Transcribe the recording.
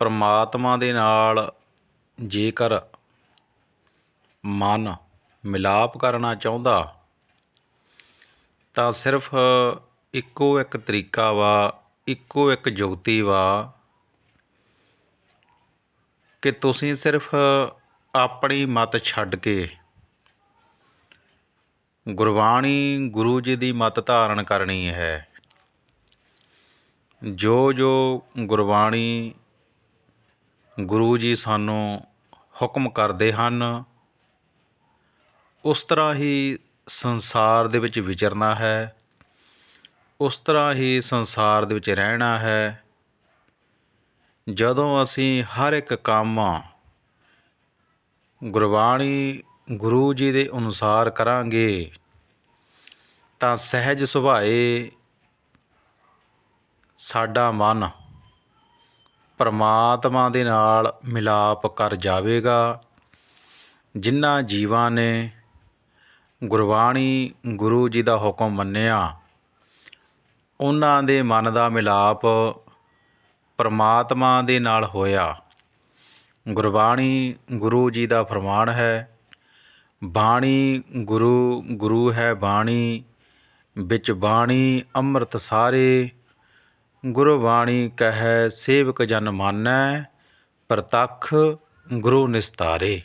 ਪਰਮਾਤਮਾ ਦੇ ਨਾਲ ਜੇਕਰ ਮਨ ਮਿਲਾਪ ਕਰਨਾ ਚਾਹੁੰਦਾ, ਤਾਂ ਸਿਰਫ ਇੱਕੋ ਇੱਕ ਤਰੀਕਾ ਵਾ, ਇੱਕੋ ਇੱਕ ਜੁਗਤੀ ਵਾ ਕਿ ਤੁਸੀਂ ਸਿਰਫ ਆਪਣੀ ਮਤ ਛੱਡ ਕੇ ਗੁਰਬਾਣੀ ਗੁਰੂ ਜੀ ਦੀ ਮਤ ਧਾਰਨ ਕਰਨੀ ਹੈ। ਜੋ ਜੋ ਗੁਰਬਾਣੀ ਗੁਰੂ ਜੀ ਸਾਨੂੰ ਹੁਕਮ ਕਰਦੇ ਹਨ, ਉਸ ਤਰ੍ਹਾਂ ਹੀ ਸੰਸਾਰ ਦੇ ਵਿੱਚ ਵਿਚਰਨਾ ਹੈ, ਉਸ ਤਰ੍ਹਾਂ ਹੀ ਸੰਸਾਰ ਦੇ ਵਿੱਚ ਰਹਿਣਾ ਹੈ। ਜਦੋਂ ਅਸੀਂ ਹਰ ਇੱਕ ਕੰਮ ਗੁਰਬਾਣੀ ਗੁਰੂ ਜੀ ਦੇ ਅਨੁਸਾਰ ਕਰਾਂਗੇ, ਤਾਂ ਸਹਿਜ ਸੁਭਾਏ ਸਾਡਾ ਮਨ ਪਰਮਾਤਮਾ ਦੇ ਨਾਲ ਮਿਲਾਪ ਕਰ ਜਾਵੇਗਾ। ਜਿਨ੍ਹਾਂ ਜੀਵਾਂ ਨੇ ਗੁਰਬਾਣੀ ਗੁਰੂ ਜੀ ਦਾ ਹੁਕਮ ਮੰਨਿਆ, ਉਹਨਾਂ ਦੇ ਮਨ ਦਾ ਮਿਲਾਪ ਪਰਮਾਤਮਾ ਦੇ ਨਾਲ ਹੋਇਆ। ਗੁਰਬਾਣੀ ਗੁਰੂ ਜੀ ਦਾ ਫਰਮਾਨ ਹੈ, ਬਾਣੀ ਗੁਰੂ ਗੁਰੂ ਹੈ ਬਾਣੀ, ਵਿੱਚ ਬਾਣੀ ਅੰਮ੍ਰਿਤ ਸਾਰੇ ਗੁਰਬਾਣੀ ਕਹੈ ਸੇਵਕ ਜਨ ਮਾਨੈ ਪ੍ਰਤੱਖ ਗੁਰੂ ਨਿਸਤਾਰੇ।